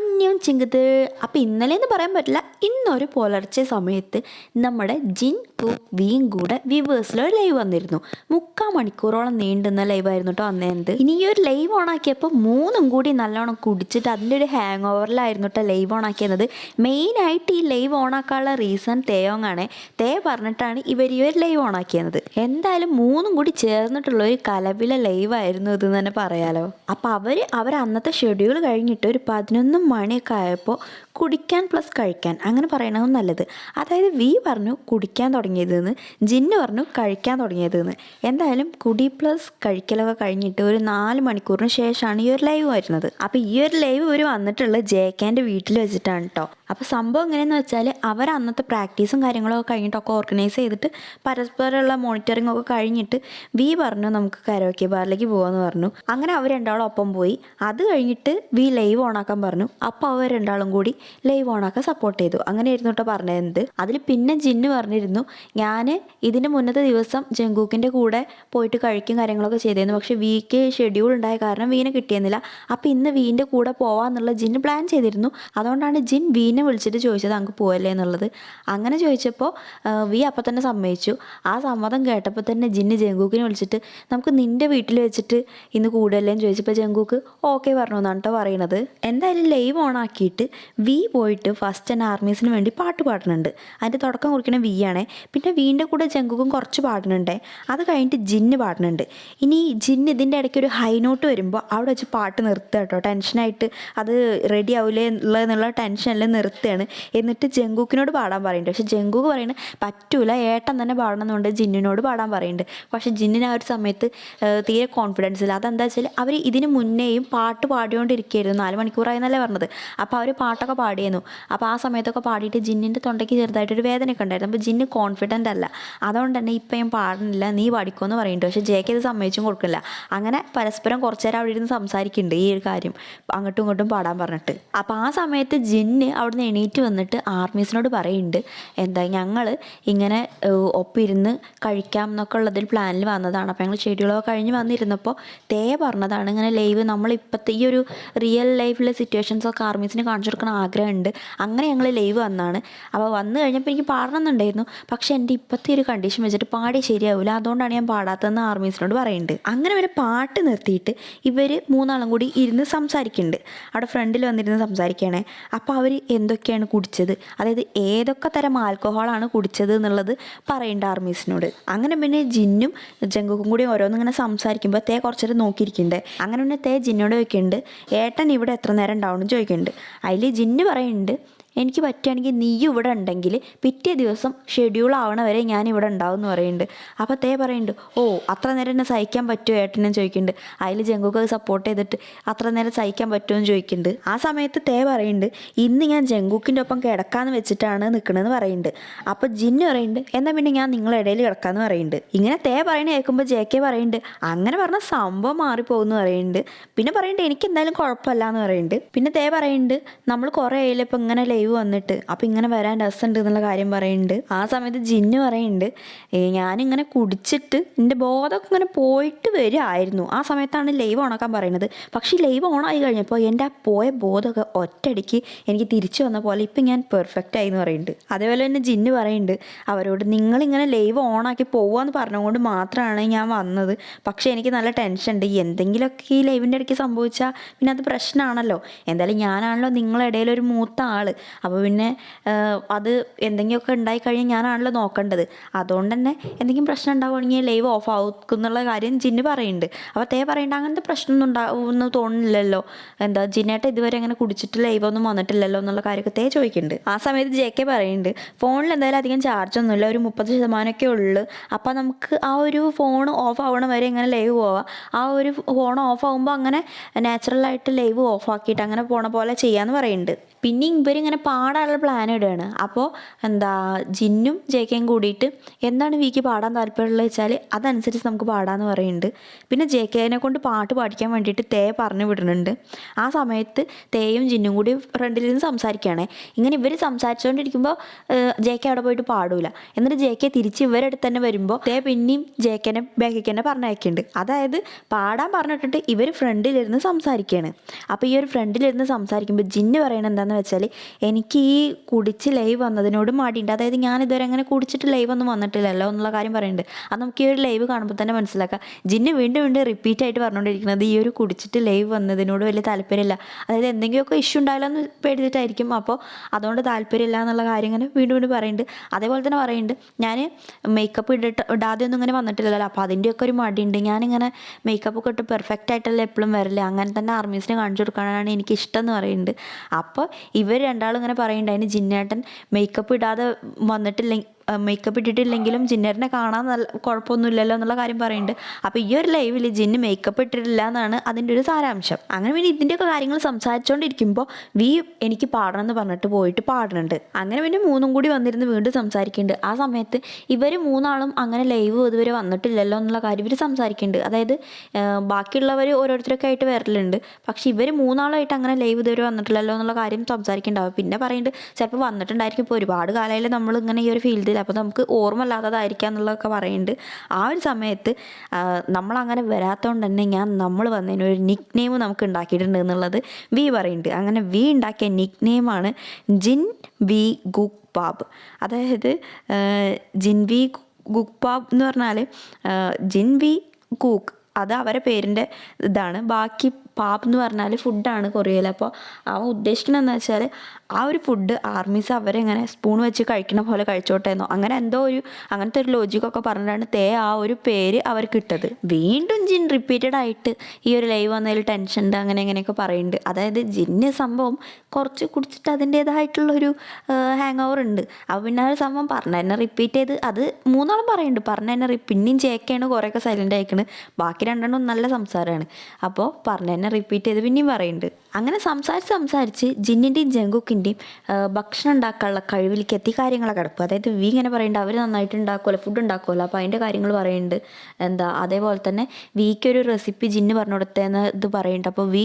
അന്യം ചിങ്കത് അപ്പം ഇന്നലെ എന്ന് പറയാൻ പറ്റില്ല ഇന്നൊരു പുലർച്ചെ സമയത്ത് നമ്മുടെ ജിൻ കുക്ക് വീം കൂടെ വിവേഴ്സിൽ ഒരു ലൈവ് വന്നിരുന്നു. മുക്കാൽ മണിക്കൂറോളം നീണ്ടുന്ന ലൈവായിരുന്നു കേട്ടോ അന്നേന്ത് ഇനി ഈ ഒരു ലൈവ് ഓണാക്കിയപ്പോൾ മൂന്നും കൂടി നല്ലോണം കുടിച്ചിട്ട് അതിന്റെ ഒരു ഹാങ് ഓവറിലായിരുന്നു കേട്ടോ ലൈവ് ഓണാക്കിയത് മെയിനായിട്ട് ഈ ലൈവ് ഓണാക്കാനുള്ള റീസൺ തേയോങ് ആണ്. തേ പറഞ്ഞിട്ടാണ് ഇവർ ഈ ഒരു ലൈവ് ഓണാക്കിയത് എന്തായാലും മൂന്നും കൂടി ചേർന്നിട്ടുള്ള ഒരു കലവിലെ ലൈവ് ആയിരുന്നു ഇത് തന്നെ പറയാലോ. അപ്പോൾ അവർ അവർ അന്നത്തെ ഷെഡ്യൂൾ കഴിഞ്ഞിട്ട് ഒരു പതിനൊന്ന് മണിയൊക്കെ ആയപ്പോൾ കുടിക്കാൻ പ്ലസ് കഴിക്കാൻ അങ്ങനെ പറയണത് നല്ലത്. അതായത് വി പറഞ്ഞു കുടിക്കാൻ തുടങ്ങിയതെന്ന് ജിന്ന് പറഞ്ഞു കഴിക്കാൻ തുടങ്ങിയതെന്ന്. എന്തായാലും കുടി പ്ലസ് കഴിക്കലൊക്കെ കഴിഞ്ഞിട്ട് ഒരു നാല് മണിക്കൂറിന് ശേഷമാണ് ഈ ഒരു ലൈവ് വരുന്നത്. അപ്പോൾ ഈ ഒരു ലൈവ് ഇവർ വന്നിട്ടുള്ളത് കെന്റെ വീട്ടിൽ വെച്ചിട്ടാണ് കേട്ടോ അപ്പോൾ സംഭവം എങ്ങനെയെന്ന് വെച്ചാൽ അവർ അന്നത്തെ പ്രാക്ടീസും കാര്യങ്ങളൊക്കെ കഴിഞ്ഞിട്ടൊക്കെ ഓർഗനൈസ് ചെയ്തിട്ട് പരസ്പരമുള്ള മോണിറ്ററിംഗ് ഒക്കെ കഴിഞ്ഞിട്ട് വി പറഞ്ഞു നമുക്ക് കരോക്കെ ബാറിലേക്ക് പോകാമെന്ന് പറഞ്ഞു. അങ്ങനെ അവർ രണ്ടാളും ഒപ്പം പോയി. അത് കഴിഞ്ഞിട്ട് വി ലൈവ് ഓണാക്കാൻ പറഞ്ഞു. അപ്പോൾ അവർ രണ്ടാളും കൂടി ലൈവ് ഓണാക്കാൻ സപ്പോർട്ട് ചെയ്തു. അങ്ങനെയായിരുന്നു കേട്ടോ പറഞ്ഞത്. അതിൽ പിന്നെ ജിന്ന് പറഞ്ഞിരുന്നു ഞാൻ ഇതിന് മുന്നത്തെ ദിവസം ജങ്കൂക്കിന്റെ കൂടെ പോയിട്ട് കഴിക്കും കാര്യങ്ങളൊക്കെ ചെയ്തിരുന്നു. പക്ഷേ വിക്ക് ഷെഡ്യൂൾ ഉണ്ടായ കാരണം വീനെ കിട്ടിയെന്നില്ല അപ്പോൾ ഇന്ന് വീന്റെ കൂടെ പോവാന്നുള്ള ജിൻ പ്ലാൻ ചെയ്തിരുന്നു. അതുകൊണ്ടാണ് ജിൻ വീനെ വിളിച്ചിട്ട് ചോദിച്ചത് അങ്ങ് പോവല്ലേ എന്നുള്ളത്. അങ്ങനെ ചോദിച്ചപ്പോൾ വി അപ്പം തന്നെ സമ്മതിച്ചു. ആ സമ്മതം കേട്ടപ്പോൾ തന്നെ ജിന്ന് ജങ്കൂക്കിനെ വിളിച്ചിട്ട് നമുക്ക് നിന്റെ വീട്ടിൽ വെച്ചിട്ട് ഇന്ന് കൂടുതലേ എന്ന് ചോദിച്ചപ്പോൾ ജങ്കൂക്ക് ഓക്കെ പറഞ്ഞു എന്നാണ് കേട്ടോ പറയണത്. എന്തായാലും ലൈവ് ഓൺ ആക്കിയിട്ട് വി പോയിട്ട് ഫസ്റ്റ് ആൻഡ് ആർമീസിന് വേണ്ടി പാട്ട് പാടുന്നുണ്ട്. അതിന്റെ തുടക്കം കുറിക്കണ വി ആണേ. പിന്നെ വീന്റെ കൂടെ ജെങ്കൂക്കും കുറച്ച് പാടുന്നുണ്ടേ. അത് കഴിഞ്ഞിട്ട് ജിന്ന് പാടുന്നുണ്ട്. ഇനി ജിന്ന് ഇതിന്റെ ഇടയ്ക്ക് ഒരു ഹൈ നോട്ട് വരുമ്പോൾ അവിടെ വെച്ച് പാട്ട് നിർത്തുക കേട്ടോ ടെൻഷനായിട്ട് അത് റെഡി ആവില്ലേ എന്നുള്ള ടെൻഷനിൽ നിർത്തുകയാണ്. എന്നിട്ട് ജങ്കൂക്കിനോട് പാടാൻ പറയുന്നുണ്ട്. പക്ഷെ ജങ്കൂക്ക് പറയുന്നത് പറ്റൂല ഏട്ടൻ തന്നെ പാടണമെന്നുണ്ട് ജിന്നിനോട് പാടാൻ പറയുന്നുണ്ട്. പക്ഷെ ജിന്നിന് ആ ഒരു സമയത്ത് തീരെ കോൺഫിഡൻസ് ഇല്ല. അതെന്താ വെച്ചാൽ അവർ ഇതിന് മുന്നേയും പാട്ട് പാടിക്കൊണ്ടിരിക്കുകയായിരുന്നു. നാല് മണിക്കൂറായി എന്നല്ലേ പറഞ്ഞത്. അപ്പോൾ അവർ പാട്ടൊക്കെ പാടിയിരുന്നു. അപ്പോൾ ആ സമയത്തൊക്കെ പാടിയിട്ട് ജിന്നിന്റെ തൊണ്ടയ്ക്ക് ചെറുതായിട്ടൊരു വേദനയൊക്കെ ഉണ്ടായിരുന്നു. അപ്പോൾ ജിന്ന് കോൺഫിഡന്റ് അല്ല. അതുകൊണ്ട് തന്നെ ഇപ്പം ഞാൻ പാടുന്നില്ല നീ പാടിക്കോന്ന് പറയുന്നുണ്ട്. പക്ഷേ ജേക്ക് ഇത് സമ്മതിച്ചും കൊടുക്കില്ല. അങ്ങനെ പരസ്പരം കുറച്ച് നേരം അവിടെ ഇരുന്ന് സംസാരിക്കുന്നുണ്ട് ഈ ഒരു കാര്യം അങ്ങോട്ടും ഇങ്ങോട്ടും പാടാൻ പറഞ്ഞിട്ട്. അപ്പോൾ ആ സമയത്ത് ജിന്ന് അവിടുന്ന് എണീറ്റ് വന്നിട്ട് ആർമീസിനോട് പറയുന്നുണ്ട് എന്താ ഞങ്ങൾ ഇങ്ങനെ ഒപ്പിരുന്ന് കഴിക്കാം എന്നൊക്കെ ഉള്ളതിൽ പ്ലാനിൽ വന്നതാണ്. അപ്പോൾ ഞങ്ങൾ ഷെഡ്യൂളൊക്കെ കഴിഞ്ഞ് വന്നിരുന്നപ്പോൾ തേ പറഞ്ഞതാണ്. ഇങ്ങനെ ലൈവ് നമ്മൾ ഇപ്പോഴത്തെ ഈ ഒരു റിയൽ ലൈഫിലെ സിറ്റുവേഷൻസൊക്കെ ആർമീസിന് കാണിച്ചു കൊടുക്കണം ആഗ്രഹമുണ്ട് അങ്ങനെ ഞങ്ങൾ ലൈവ് വന്നാണ്. അപ്പോൾ വന്നു കഴിഞ്ഞപ്പോൾ എനിക്ക് പാടണമെന്നുണ്ടായിരുന്നു. പക്ഷേ എന്റെ ഇപ്പോഴത്തെ ഒരു കണ്ടീഷൻ വെച്ചിട്ട് പാടി ശരിയാവില്ല അതുകൊണ്ടാണ് ഞാൻ പാടാത്തതെന്ന് ആർമീസിനോട് പറയുന്നുണ്ട് അങ്ങനെ ഒരു പാട്ട് നിർത്തിയിട്ട് ഇവർ മൂന്നാളും കൂടി ഇരുന്ന് സംസാരിക്കുന്നുണ്ട് അവിടെ ഫ്രണ്ടിൽ വന്നിരുന്ന് സംസാരിക്കുകയാണേ അപ്പോൾ അവർ എന്തൊക്കെയാണ് കുടിച്ചത്? അതായത് ഏതൊക്കെ തരം ആൽക്കഹോളാണ് കുടിച്ചത് എന്നുള്ളത് പറയേണ്ട ആർമീസിനോട്. അങ്ങനെ പിന്നെ ജിന്നും ജങ്കുക്കും കൂടി ഇങ്ങനെ സംസാരിക്കുമ്പോൾ തേ കുറച്ചേരം നോക്കിയിരിക്കുന്നുണ്ട് അങ്ങനെ പിന്നെ തേ ജിന്നോട് ചോദിക്കുന്നുണ്ട് ഏട്ടൻ ഇവിടെ എത്ര നേരം ഉണ്ടാവും എന്ന് ചോദിക്കുന്നുണ്ട് അതിൽ ജിന്ന് പറയുന്നുണ്ട് എനിക്ക് പറ്റുകയാണെങ്കിൽ നീ ഇവിടെ ഉണ്ടെങ്കിൽ പിറ്റേ ദിവസം ഷെഡ്യൂൾ ആവണ വരെ ഞാൻ ഇവിടെ ഉണ്ടാവും എന്ന് പറയുന്നുണ്ട്. അപ്പോൾ തേ പറയുന്നുണ്ട് ഓ അത്ര നേരം എന്നെ സഹിക്കാൻ പറ്റുമോ ഏട്ടനെന്ന് ചോദിക്കുന്നുണ്ട്. അതിൽ ജങ്കുക്ക് സപ്പോർട്ട് ചെയ്തിട്ട് അത്ര നേരം സഹിക്കാൻ പറ്റുമോ എന്ന് ചോദിക്കുന്നുണ്ട്. ആ സമയത്ത് തേ പറയുന്നുണ്ട് ഇന്ന് ഞാൻ ജങ്കുക്കിന്റെ ഒപ്പം കിടക്കാന്ന് വെച്ചിട്ടാണ് നിൽക്കണമെന്ന് പറയുന്നുണ്ട്. അപ്പോൾ ജിന്നു പറയുന്നുണ്ട് എന്നാൽ പിന്നെ ഞാൻ നിങ്ങളുടെ ഇടയിൽ കിടക്കാന്ന് പറയുന്നുണ്ട്. ഇങ്ങനെ തേ പറയണ കേൾക്കുമ്പോൾ ജെ കെ പറയുന്നുണ്ട് അങ്ങനെ പറഞ്ഞ സംഭവം മാറിപ്പോകുന്നു പറയുന്നുണ്ട്. പിന്നെ പറയുന്നുണ്ട് എനിക്ക് എന്തായാലും കുഴപ്പമില്ല എന്ന് പറയുന്നുണ്ട്. പിന്നെ തേ പറയുന്നുണ്ട് നമ്മൾ കുറേ ആയില്ല ഇപ്പം ഇങ്ങനെ ലൈവ് വന്നിട്ട് അപ്പം ഇങ്ങനെ വരാൻ രസമുണ്ട് എന്നുള്ള കാര്യം പറയുന്നുണ്ട്. ആ സമയത്ത് ജിന്ന് പറയുന്നുണ്ട് "ഏ, ഞാനിങ്ങനെ കുടിച്ചിട്ട് എന്റെ ബോധമൊക്കെ ഇങ്ങനെ പോയിട്ട് വരുമായിരുന്നു ആ സമയത്താണ് ലൈവ് ഓണാക്കാൻ പറയുന്നത്. പക്ഷേ ലൈവ് ഓണായി കഴിഞ്ഞപ്പോൾ എന്റെ ആ പോയ ബോധമൊക്കെ ഒറ്റയടിക്ക് എനിക്ക് തിരിച്ചു വന്ന പോലെ ഇപ്പം ഞാൻ പെർഫെക്റ്റ് ആയി എന്ന് പറയുന്നുണ്ട്. അതേപോലെ തന്നെ ജിന്ന് പറയുന്നുണ്ട് അവരോട് നിങ്ങളിങ്ങനെ ലൈവ് ഓണാക്കി പോവാന്ന് പറഞ്ഞുകൊണ്ട് മാത്രമാണ് ഞാൻ വന്നത്. പക്ഷേ എനിക്ക് നല്ല ടെൻഷൻ ഉണ്ട് എന്തെങ്കിലുമൊക്കെ ഈ ലൈവിന്റെ ഇടയ്ക്ക് സംഭവിച്ചാൽ പിന്നെ അത് പ്രശ്നമാണല്ലോ. എന്തായാലും ഞാനാണല്ലോ നിങ്ങളുടെ ഇടയിൽ ഒരു മൂത്ത ആൾ അപ്പോൾ പിന്നെ അത് എന്തെങ്കിലുമൊക്കെ ഉണ്ടായി കഴിഞ്ഞാൽ ഞാനാണല്ലോ നോക്കേണ്ടത്. അതുകൊണ്ട് തന്നെ എന്തെങ്കിലും പ്രശ്നം ഉണ്ടാവുകയാണെങ്കിൽ ലൈവ് ഓഫ് ആവും എന്നുള്ള കാര്യം ജിന്ന് പറയുന്നുണ്ട്. അപ്പോൾ തേ പറയേണ്ട അങ്ങനത്തെ പ്രശ്നമൊന്നും ഉണ്ടാവുമെന്ന് തോന്നുന്നില്ലല്ലോ. എന്താ ജിന്നേട്ട ഇതുവരെ അങ്ങനെ കുടിച്ചിട്ട് ലൈവ് ഒന്നും വന്നിട്ടില്ലല്ലോ എന്നുള്ള കാര്യമൊക്കെ തേ ചോദിക്കുന്നുണ്ട്. ആ സമയത്ത് ജെ കെ പറയുന്നുണ്ട് ഫോണിൽ എന്തായാലും അധികം ചാർജ് ഒന്നുമില്ല ഒരു മുപ്പത് ശതമാനമൊക്കെ ഉള്ളു. അപ്പോൾ നമുക്ക് ആ ഒരു ഫോൺ ഓഫ് ആവണ വരെ ഇങ്ങനെ ലൈവ് പോവാം. ആ ഒരു ഫോൺ ഓഫ് ആകുമ്പോൾ അങ്ങനെ നാച്ചുറലായിട്ട് ലൈവ് ഓഫ് ആക്കിയിട്ട് അങ്ങനെ പോണ പോലെ ചെയ്യാമെന്ന് പറയുന്നുണ്ട്. പിന്നെ ഇവരിങ്ങനെ പാടാനുള്ള പ്ലാൻ ഇടുകയാണ്. അപ്പോൾ എന്താ ജിന്നും ജേക്കയും കൂടിയിട്ട് എന്താണ് വിക്ക് പാടാൻ താല്പര്യമുള്ളത് വെച്ചാൽ അതനുസരിച്ച് നമുക്ക് പാടാമെന്ന് പറയുന്നുണ്ട്. പിന്നെ ജെ കെനെ കൊണ്ട് പാട്ട് പാടിക്കാൻ വേണ്ടിയിട്ട് തേ പറഞ്ഞു വിടുന്നുണ്ട്. ആ സമയത്ത് തേയും ജിന്നും കൂടി ഫ്രണ്ടിൽ നിന്ന് സംസാരിക്കുകയാണ്. ഇങ്ങനെ ഇവർ സംസാരിച്ചുകൊണ്ടിരിക്കുമ്പോൾ ജെ കെ അവിടെ പോയിട്ട് പാടൂല. എന്നിട്ട് ജെ കെ തിരിച്ച് ഇവരടുത്ത് തന്നെ വരുമ്പോൾ തേ പിന്നെയും ജേക്കനെ കെനെ ബാക്കിൽ തന്നെ പറഞ്ഞയക്കുന്നുണ്ട്. അതായത് പാടാൻ പറഞ്ഞിട്ടിട്ട് ഇവർ ഫ്രണ്ടിലിരുന്ന് സംസാരിക്കുകയാണ്. അപ്പോൾ ഈ ഒരു ഫ്രണ്ടിലിരുന്ന് സംസാരിക്കുമ്പോൾ ജിന്ന് പറയണത് വെച്ചാൽ എനിക്ക് ഈ കുടിച്ച് ലൈവ് വന്നതിനോട് മടിയുണ്ട്. അതായത് ഞാൻ ഇതുവരെ അങ്ങനെ കുടിച്ചിട്ട് ലൈവ് ഒന്നും വന്നിട്ടില്ലല്ലോ എന്നുള്ള കാര്യം പറയുന്നുണ്ട്. അത് നമുക്ക് ഈ ഒരു ലൈവ് കാണുമ്പോൾ തന്നെ മനസ്സിലാക്കാം. ജിന്ന് വീണ്ടും വീണ്ടും റിപ്പീറ്റ് ആയിട്ട് പറഞ്ഞുകൊണ്ടിരിക്കുന്നത് ഈ ഒരു കുടിച്ചിട്ട് ലൈവ് വന്നതിനോട് വലിയ താല്പര്യമില്ല. അതായത് എന്തെങ്കിലുമൊക്കെ ഇഷ്യൂ ഉണ്ടാവില്ല എന്ന് പേടിച്ചിട്ടായിരിക്കും. അപ്പോൾ അതുകൊണ്ട് താല്പര്യമില്ല എന്നുള്ള കാര്യം ഇങ്ങനെ വീണ്ടും വീണ്ടും പറയുന്നുണ്ട്. അതേപോലെ തന്നെ പറയുന്നുണ്ട്. ഞാൻ മേക്കപ്പ് ഇട്ടിട്ട് ഇടാതെ ഒന്നും ഇങ്ങനെ വന്നിട്ടില്ലല്ലോ. അപ്പോൾ അതിന്റെയൊക്കെ ഒരു മടിയുണ്ട്. ഞാനിങ്ങനെ മേക്കപ്പ് ഒക്കെ ഇട്ട് പെർഫെക്റ്റ് ആയിട്ടല്ല എപ്പോഴും വരില്ല അങ്ങനെ തന്നെ ആർമീസിനെ കാണിച്ചു കൊടുക്കാനാണ് എനിക്ക് ഇഷ്ടം എന്ന് പറയുന്നുണ്ട്. അപ്പോൾ ഇവർ രണ്ടാളും ഇങ്ങനെ പറയുന്നുണ്ട് അതിന് ജിന്നേട്ടൻ മേക്കപ്പ് ഇടാതെ വന്നിട്ടില്ലെങ്കിൽ മേക്കപ്പ് ഇട്ടിട്ടില്ലെങ്കിലും ജിന്നറിനെ കാണാൻ നല്ല കുഴപ്പമൊന്നുമില്ലല്ലോ എന്നുള്ള കാര്യം പറയുന്നുണ്ട്. അപ്പോൾ ഈ ഒരു ലൈവിൽ ജിന്ന് മേക്കപ്പ് ഇട്ടിട്ടില്ല എന്നാണ് അതിന്റെ ഒരു സാരാംശം. അങ്ങനെ പിന്നെ ഇതിന്റെയൊക്കെ കാര്യങ്ങൾ സംസാരിച്ചുകൊണ്ടിരിക്കുമ്പോൾ വി എനിക്ക് പാടണം എന്ന് പറഞ്ഞിട്ട് പോയിട്ട് പാടുന്നുണ്ട്. അങ്ങനെ പിന്നെ മൂന്നും കൂടി വന്നിരുന്ന് വീണ്ടും സംസാരിക്കുന്നുണ്ട്. ആ സമയത്ത് ഇവർ മൂന്നാളും അങ്ങനെ ലൈവ് ഇതുവരെ വന്നിട്ടില്ലല്ലോ എന്നുള്ള കാര്യം ഇവർ സംസാരിക്കുന്നുണ്ട്. അതായത് ബാക്കിയുള്ളവർ ഓരോരുത്തരൊക്കെ ആയിട്ട് വരലുണ്ട്. പക്ഷേ ഇവർ മൂന്നാളായിട്ട് അങ്ങനെ ലൈവ് ഇതുവരെ വന്നിട്ടില്ലല്ലോ എന്നുള്ള കാര്യം സംസാരിക്കുന്നുണ്ടാവും പിന്നെ പറയുന്നുണ്ട് ചിലപ്പോൾ വന്നിട്ടുണ്ടായിരിക്കും. ഇപ്പോൾ ഒരുപാട് കാലമായാലും നമ്മൾ ഇങ്ങനെ ഈ ഒരു ഫീൽഡിൽ അപ്പോൾ നമുക്ക് ഓർമ്മ ഇല്ലാത്തതായിരിക്കാം എന്നുള്ളതൊക്കെ പറയുന്നുണ്ട്. ആ ഒരു സമയത്ത് നമ്മളങ്ങനെ വരാത്തതുകൊണ്ട് തന്നെ ഞാൻ നമ്മൾ വന്നതിന് ഒരു നിക് നെയിം നമുക്ക് ഉണ്ടാക്കിയിട്ടുണ്ട് എന്നുള്ളത് വി പറയുന്നുണ്ട്. അങ്ങനെ വി ഉണ്ടാക്കിയ നിക് നെയിമാണ് ജിൻ വി ഗുക് പാബ് അതായത് ജിൻ വി ഗുക് പാബ് എന്ന് പറഞ്ഞാൽ ജിൻ വി കൂക്ക് അത് അവരെ പേരിന്റെ ഇതാണ്. ബാക്കി പാപ്പ് എന്ന് പറഞ്ഞാൽ ഫുഡാണ് കൊറിയയിൽ അപ്പോൾ അവൻ ഉദ്ദേശിക്കുന്നത് എന്താ വെച്ചാൽ ആ ഒരു ഫുഡ് ആർമീസ് അവരെങ്ങനെ സ്പൂൺ വെച്ച് കഴിക്കണ പോലെ കഴിച്ചോട്ടെ എന്നോ അങ്ങനെ എന്തോ ഒരു അങ്ങനത്തെ ഒരു ലോജിക്കൊക്കെ പറഞ്ഞിട്ടാണ് തേ ആ ഒരു പേര് അവർക്ക് ഇട്ടത്. വീണ്ടും ജിൻ റിപ്പീറ്റഡ് ആയിട്ട് ഈ ഒരു ലൈവ് വന്നതിൽ ടെൻഷൻ ഉണ്ട് അങ്ങനെ ഇങ്ങനെയൊക്കെ പറയുന്നുണ്ട് അതായത് ജിന്ന് സംഭവം കുറച്ച് കുടിച്ചിട്ട് അതിന്റേതായിട്ടുള്ളൊരു ഹാങ് ഓവർ ഉണ്ട് അപ്പോൾ പിന്നെ ആ ഒരു സംഭവം പറഞ്ഞ തന്നെ റിപ്പീറ്റ് ചെയ്ത് അത് മൂന്നാളും പറയുന്നുണ്ട് പറഞ്ഞ തന്നെ പിന്നെയും ചേക്കയാണ് കുറേയൊക്കെ സൈലന്റ് ആയിക്കണ്. ബാക്കി രണ്ടെണ്ണം നല്ല സംസാരമാണ് അപ്പോൾ പറഞ്ഞ തന്നെ റിപ്പീറ്റ് ചെയ്ത് പിന്നെയും പറയുന്നുണ്ട്. അങ്ങനെ സംസാരിച്ച് സംസാരിച്ച് ജിന്നിന്റെയും ജങ്കുക്കിന്റെയും ഭക്ഷണം ഉണ്ടാക്കാനുള്ള കഴിവിലേക്ക് എത്തി കാര്യങ്ങളൊക്കെ കിടക്കും അതായത് വി ഇങ്ങനെ പറയുന്നുണ്ട് അവർ നന്നായിട്ട് ഉണ്ടാക്കുമല്ലോ ഫുഡ് ഉണ്ടാക്കുമല്ലോ അപ്പോൾ അതിന്റെ കാര്യങ്ങൾ പറയുന്നുണ്ട്. എന്താ അതേപോലെ തന്നെ വിക്ക് ഒരു റെസിപ്പി ജിന്ന് പറഞ്ഞു കൊടുത്തതെന്ന് ഇത് പറയുന്നുണ്ട്. അപ്പോൾ വി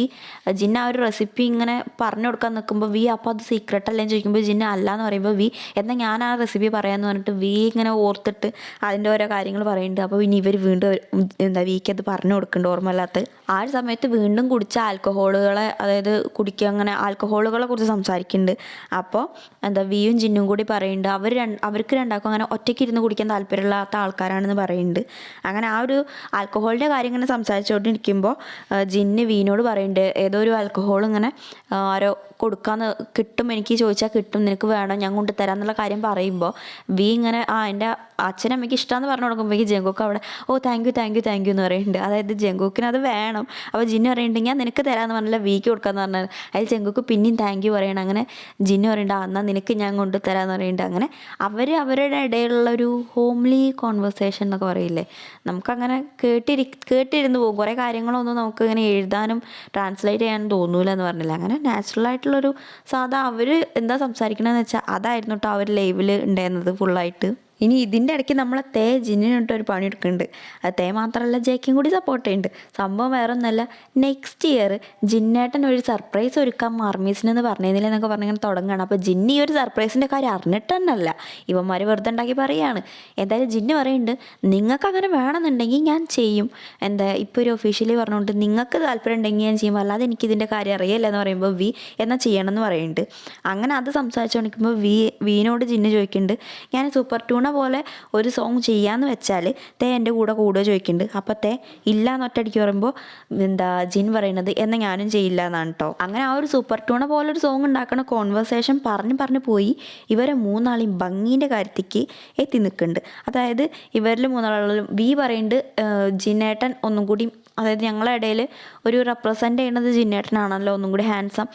ജിന്ന് ആ ഒരു റെസിപ്പി ഇങ്ങനെ പറഞ്ഞു കൊടുക്കാൻ നിൽക്കുമ്പോൾ വി അപ്പോൾ അത് സീക്രട്ട് അല്ലേന്ന് ചോദിക്കുമ്പോൾ ജിന്ന അല്ല എന്ന് പറയുമ്പോൾ വി എന്നാൽ ഞാൻ ആ റെസിപ്പി പറയാമെന്ന് പറഞ്ഞിട്ട് വി ഇങ്ങനെ ഓർത്തിട്ട് അതിന്റെ ഓരോ കാര്യങ്ങൾ പറയുന്നുണ്ട്. അപ്പോൾ ഇനി ഇവർ വീണ്ടും എന്താ വിക്ക് അത് പറഞ്ഞു കൊടുക്കുന്നുണ്ട് ഓർമ്മയില്ലാത്ത ആ ഒരു സമയത്ത് വീണ്ടും കുടിച്ച ആൽക്കഹോളുകളെ അതായത് കുടിക്കുക അങ്ങനെ ആൽക്കഹോളുകളെ കുറിച്ച് സംസാരിക്കുന്നുണ്ട്. അപ്പോൾ എന്താ വിയും ജിന്നും കൂടി പറയുന്നുണ്ട്. അവർ രണ്ട് അവർക്ക് രണ്ടാക്കും അങ്ങനെ ഒറ്റയ്ക്ക് ഇരുന്ന് കുടിക്കാൻ താല്പര്യമില്ലാത്ത ആൾക്കാരാണെന്ന് പറയുന്നുണ്ട്. അങ്ങനെ ആ ഒരു ആൽക്കഹോളിന്റെ കാര്യം ഇങ്ങനെ സംസാരിച്ചുകൊണ്ടിരിക്കുമ്പോൾ ജിന്ന് വീനോട് പറയുന്നുണ്ട് ഏതോ ഒരു ആൽക്കഹോൾ ഇങ്ങനെ ആരോ കൊടുക്കാന്ന് കിട്ടും എനിക്ക് ചോദിച്ചാൽ കിട്ടും നിനക്ക് വേണം ഞാൻ കൊണ്ടുതരാം എന്നുള്ള കാര്യം പറയുമ്പോൾ വി ഇങ്ങനെ ആ എന്റെ അച്ഛനമ്മയ്ക്ക് എന്ന് പറഞ്ഞു കൊടുക്കുമ്പോഴേക്ക് ജങ്കുക്ക് അവിടെ ഓ thank you thank you thank you എന്ന് പറയുന്നുണ്ട്. അതായത് ജങ്കുക്കിന് അത് വേണം. അപ്പോൾ ജിന്നു പറയുന്നുണ്ട് ഞാൻ നിനക്ക് തരാമെന്ന് പറഞ്ഞില്ല വീക്ക് കൊടുക്കാന്ന് പറഞ്ഞാൽ അതിൽ ജങ്കുക്ക് പിന്നെയും താങ്ക് യു പറയണം. അങ്ങനെ ജിന്നു പറയുന്നുണ്ട് ആ എന്നാൽ നിനക്ക് ഞാൻ കൊണ്ട് തരാമെന്ന് പറയുന്നുണ്ട്. അങ്ങനെ അവർ അവരുടെ ഇടയിലുള്ള ഒരു ഹോംലി കോൺവെർസേഷൻ എന്നൊക്കെ പറയില്ലേ? നമുക്കങ്ങനെ കേട്ടിരി കേട്ടിരുന്ന് പോകും. കുറേ കാര്യങ്ങളൊന്നും നമുക്ക് ഇങ്ങനെ എഴുതാനും ട്രാൻസ്ലേറ്റ് ചെയ്യാനും തോന്നൂല എന്ന് പറഞ്ഞില്ല. അങ്ങനെ നാച്ചുറൽ ആയിട്ടുള്ളൊരു സാധാ അവർ എന്താ സംസാരിക്കണമെന്ന് വെച്ചാൽ അതായിരുന്നു കേട്ടോ അവർ ലൈവിൽ ഉണ്ടായിരുന്നത് ഫുള്ളായിട്ട് ഇനി ഇതിന്റെ ഇടയ്ക്ക് നമ്മളെ തേ ജിന്നിനിട്ട് ഒരു പണി എടുക്കുന്നുണ്ട്. അത് തേ മാത്രമല്ല ജേക്കും കൂടി സപ്പോർട്ട് ചെയ്യുന്നുണ്ട്. സംഭവം വേറെ ഒന്നല്ല നെക്സ്റ്റ് ഇയർ ജിന്നേട്ടൻ ഒരു സർപ്രൈസ് ഒരുക്കാൻ മാർമീസിന് എന്ന് പറഞ്ഞതിനെ എന്നൊക്കെ പറഞ്ഞിങ്ങനെ തുടങ്ങുകയാണ്. അപ്പോൾ ജിന്നി ഒരു സർപ്രൈസിന്റെ കാര്യം അറിഞ്ഞിട്ട് തന്നെയല്ല ഇവന്മാർ വെറുതെ ഉണ്ടാക്കി പറയുകയാണ് എന്തായാലും ജിന്ന് പറയുന്നുണ്ട് നിങ്ങൾക്ക് അങ്ങനെ വേണമെന്നുണ്ടെങ്കിൽ ഞാൻ ചെയ്യും. എന്താ ഇപ്പോൾ ഒരു ഒഫീഷ്യലി പറഞ്ഞുകൊണ്ട് നിങ്ങൾക്ക് താല്പര്യം ഉണ്ടെങ്കിൽ ഞാൻ ചെയ്യും. അല്ലാതെ എനിക്ക് ഇതിന്റെ കാര്യം അറിയില്ല എന്ന് പറയുമ്പോൾ വി എന്നാൽ ചെയ്യണം എന്ന് പറയുന്നുണ്ട്. അങ്ങനെ അത് സംസാരിച്ചു കൊണ്ടിരിക്കുമ്പോൾ വി വീനോട് ജിന്ന് ചോദിക്കുന്നുണ്ട് ഞാൻ സൂപ്പർ ട്യൂണ പോലെ ഒരു സോങ് ചെയ്യാന്ന് വെച്ചാൽ തേ എന്റെ കൂടെ കൂടുക ചോദിക്കുന്നുണ്ട്. അപ്പോൾ തേ ഇല്ല എന്ന് ഒറ്റയടിക്ക് പറയുമ്പോൾ എന്താ ജിൻ പറയുന്നത് എന്നാൽ ഞാനും ചെയ്യില്ല എന്നാണ് കേട്ടോ അങ്ങനെ ആ ഒരു സൂപ്പർ ടൂണ പോലെ ഒരു സോങ് ഉണ്ടാക്കണ കോൺവെർസേഷൻ പറഞ്ഞ് പറഞ്ഞ് പോയി ഇവരെ മൂന്നാളെയും ഭംഗീന്റെ കാര്യത്തേക്ക് എത്തി നിൽക്കുന്നുണ്ട്. അതായത് ഇവരിൽ മൂന്നാളുകളും വി പറയുന്നുണ്ട് ജിനേട്ടൻ ഒന്നും കൂടി അതായത് ഞങ്ങളുടെ ഇടയിൽ ഒരു റെപ്രസെന്റ് ചെയ്യുന്നത് ജിന്നേട്ടനാണല്ലോ ഒന്നും കൂടി ഹാൻസം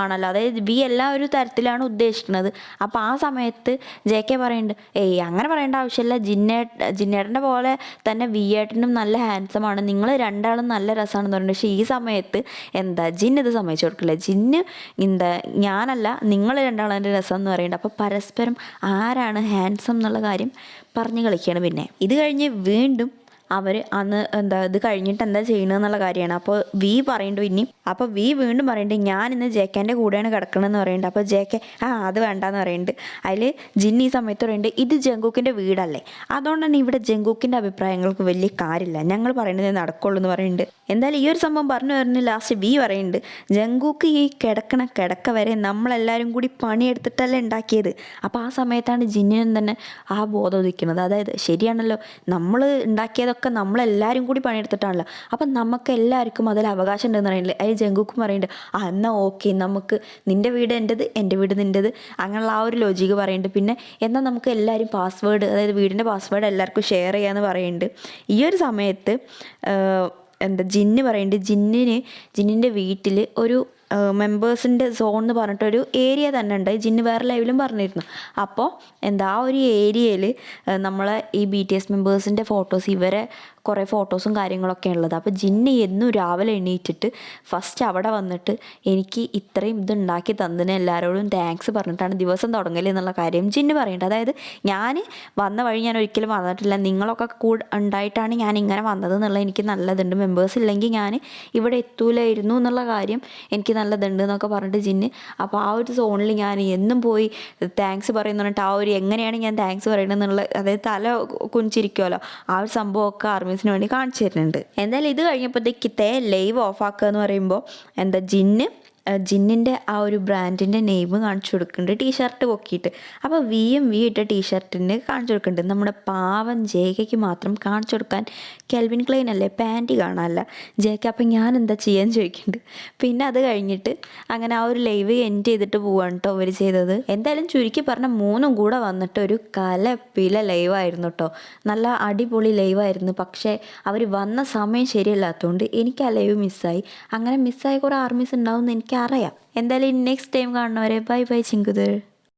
ആണല്ലോ. അതായത് വി എല്ലാ ഒരു തരത്തിലാണ് ഉദ്ദേശിക്കുന്നത്. അപ്പോൾ ആ സമയത്ത് ജെ കെ പറയുന്നുണ്ട് ഏയ് അങ്ങനെ പറയേണ്ട ആവശ്യമില്ല ജിന്നേട്ട ജിന്നേട്ടന്റെ പോലെ തന്നെ വി ഏട്ടനും നല്ല ഹാൻസമാണ് നിങ്ങൾ രണ്ടാളും നല്ല രസമാണെന്ന് പറയുന്നത് പക്ഷേ ഈ സമയത്ത് എന്താ ജിൻ ഇത് സമ്മതിച്ചു കൊടുക്കില്ല. ജിന്ന് എന്താ ഞാനല്ല നിങ്ങൾ രണ്ടാളും എന്റെ രസം എന്ന് പറയുന്നുണ്ട് അപ്പോൾ പരസ്പരം ആരാണ് ഹാൻസം എന്നുള്ള കാര്യം പറഞ്ഞു കളിക്കുകയാണ് പിന്നെ. ഇത് കഴിഞ്ഞ് വീണ്ടും അവർ അന്ന് എന്താ ഇത് കഴിഞ്ഞിട്ട് എന്താ ചെയ്യണമെന്നുള്ള കാര്യമാണ്. അപ്പോൾ വി പറയണ്ടു ഇനി അപ്പോൾ വി വീണ്ടും പറയണ്ടേ ഞാൻ ഇന്ന് ജേക്കന്റെ കൂടെയാണ് കിടക്കണമെന്ന് പറയുന്നുണ്ട്. അപ്പോൾ ജേക്കെ ആ അത് വേണ്ടെന്ന് പറയുന്നുണ്ട്. അതിൽ ജിന്നി ഈ സമയത്ത് പറയുന്നുണ്ട് ഇത് ജങ്കൂക്കിന്റെ വീടല്ലേ? അതുകൊണ്ട് തന്നെ ഇവിടെ ജങ്കൂക്കിന്റെ അഭിപ്രായങ്ങൾക്ക് വലിയ കാര്യമില്ല. ഞങ്ങൾ പറയുന്നത് നടക്കുള്ളൂ എന്ന് പറയുന്നുണ്ട്. എന്തായാലും ഈ ഒരു സംഭവം പറഞ്ഞു വരുന്ന ലാസ്റ്റ് വി പറയുന്നുണ്ട് ജങ്കൂക്ക് ഈ കിടക്കണ കിടക്ക വരെ നമ്മളെല്ലാവരും കൂടി പണിയെടുത്തിട്ടല്ലേ ഉണ്ടാക്കിയത്. അപ്പോൾ ആ സമയത്താണ് ജിന്നിനും തന്നെ ആ ബോധം ഉദിക്കുന്നത്. അതായത് ശരിയാണല്ലോ നമ്മൾ ഉണ്ടാക്കിയതൊക്കെ നമ്മളെല്ലാവരും കൂടി പണിയെടുത്തിട്ടാണല്ലോ. അപ്പം നമുക്ക് എല്ലാവർക്കും അതിൽ അവകാശം ഉണ്ടെന്ന് പറയുന്നില്ല? അതിൽ ജങ്കുക്കും പറയുന്നുണ്ട്. ആ എന്നാൽ ഓക്കെ നമുക്ക് നിന്റെ വീട് എന്റെത് എന്റെ വീട് നിന്റെത് അങ്ങനെയുള്ള ആ ഒരു ലോജിക്ക് പറയുന്നുണ്ട്. പിന്നെ എന്നാൽ നമുക്ക് എല്ലാവരും പാസ്വേഡ് അതായത് വീടിന്റെ പാസ്വേഡ് എല്ലാവർക്കും ഷെയർ ചെയ്യാമെന്ന് പറയുന്നുണ്ട്. ഈ ഒരു സമയത്ത് എന്താ ജിന്ന് പറയുന്നുണ്ട്. ജിന്നിന് ജിന്നിന്റെ വീട്ടിൽ ഒരു മെമ്പേഴ്സിന്റെ സോൺ എന്ന് പറഞ്ഞിട്ടൊരു ഏരിയ തന്നെ ഉണ്ട്. ജിന്ന് വേറെ ലൈവിലും പറഞ്ഞിരുന്നു. അപ്പോൾ എന്താ ആ ഒരു ഏരിയയിൽ നമ്മളെ ഈ ബി ടി എസ് മെമ്പേഴ്സിന്റെ ഫോട്ടോസ് ഇവരെ കുറേ ഫോട്ടോസും കാര്യങ്ങളൊക്കെ ഉള്ളത്. അപ്പോൾ ജിന്നി എന്നും രാവിലെ എണീറ്റിട്ട് ഫസ്റ്റ് അവിടെ വന്നിട്ട് എനിക്ക് ഇത്രയും ഇത് ഉണ്ടാക്കി തന്നതിന് എല്ലാവരോടും താങ്ക്സ് പറഞ്ഞിട്ടാണ് ദിവസം തുടങ്ങൽ എന്നുള്ള കാര്യം ജിന്നി പറയുന്നുണ്ട് അതായത് ഞാൻ വന്ന വഴി ഞാൻ ഒരിക്കലും വന്നിട്ടില്ല നിങ്ങളൊക്കെ കൂടെ ഉണ്ടായിട്ടാണ് ഞാൻ ഇങ്ങനെ വന്നത് എന്നുള്ളത് എനിക്ക് നല്ലതുണ്ട്. മെമ്പേഴ്സ് ഇല്ലെങ്കിൽ ഞാൻ ഇവിടെ എത്തൂലായിരുന്നു എന്നുള്ള കാര്യം എനിക്ക് നല്ലതുണ്ട് എന്നൊക്കെ പറഞ്ഞിട്ട് ജിന്ന് അപ്പോൾ ആ ഒരു സോണിൽ ഞാൻ എന്നും പോയി താങ്ക്സ് പറയുന്ന പറഞ്ഞിട്ട് ആ ഒരു എങ്ങനെയാണ് ഞാൻ താങ്ക്സ് പറയുന്നത് എന്നുള്ള അതായത് തല കുഞ്ചിരിക്കുമല്ലോ ആ ഒരു സംഭവമൊക്കെ ആർമീസിന് വേണ്ടി കാണിച്ചു തരുന്നുണ്ട്. എന്തായാലും ഇത് കഴിഞ്ഞപ്പോഴത്തേക്ക് തേ ലൈവ് ഓഫ് ആക്കുക എന്ന് പറയുമ്പോൾ എന്താ ജിന്ന് ജിന്നിന്റെ ആ ഒരു ബ്രാൻഡിന്റെ നെയിം കാണിച്ചു കൊടുക്കുന്നുണ്ട്. ടീഷർട്ട് പൊക്കിയിട്ട്. അപ്പോൾ വിയും വി ഇട്ട ടീഷർട്ടിന് കാണിച്ചു കൊടുക്കുന്നുണ്ട്. നമ്മുടെ പാവൻ ജേക്കയ്ക്ക് മാത്രം കാണിച്ചു കൊടുക്കാൻ കെൽവിൻ ക്ലെയിൻ അല്ലേ? പാന്റി കാണാനല്ല. ജേക്ക അപ്പം ഞാൻ എന്താ ചെയ്യാൻ ചോദിക്കുന്നുണ്ട്. പിന്നെ അത് കഴിഞ്ഞിട്ട് അങ്ങനെ ആ ഒരു ലൈവ് എൻഡ് ചെയ്തിട്ട് പോവാണ് കേട്ടോ അവർ ചെയ്തത്. എന്തായാലും ചുരുക്കി പറഞ്ഞ മൂന്നും കൂടെ വന്നിട്ട് ഒരു കലപ്പില ലൈവായിരുന്നു കേട്ടോ നല്ല അടിപൊളി ലൈവായിരുന്നു പക്ഷേ അവർ വന്ന സമയം ശരിയല്ലാത്തതുകൊണ്ട് എനിക്ക് ആ ലൈവ് മിസ്സായി അങ്ങനെ മിസ്സായ കുറേ ആർമീസ് ഉണ്ടാവും എന്ന് എനിക്കറിയാം എന്തായാലും നെക്സ്റ്റ് ടൈം കാണുന്നവരെ ബൈ ബൈ ചിങ്കുതർ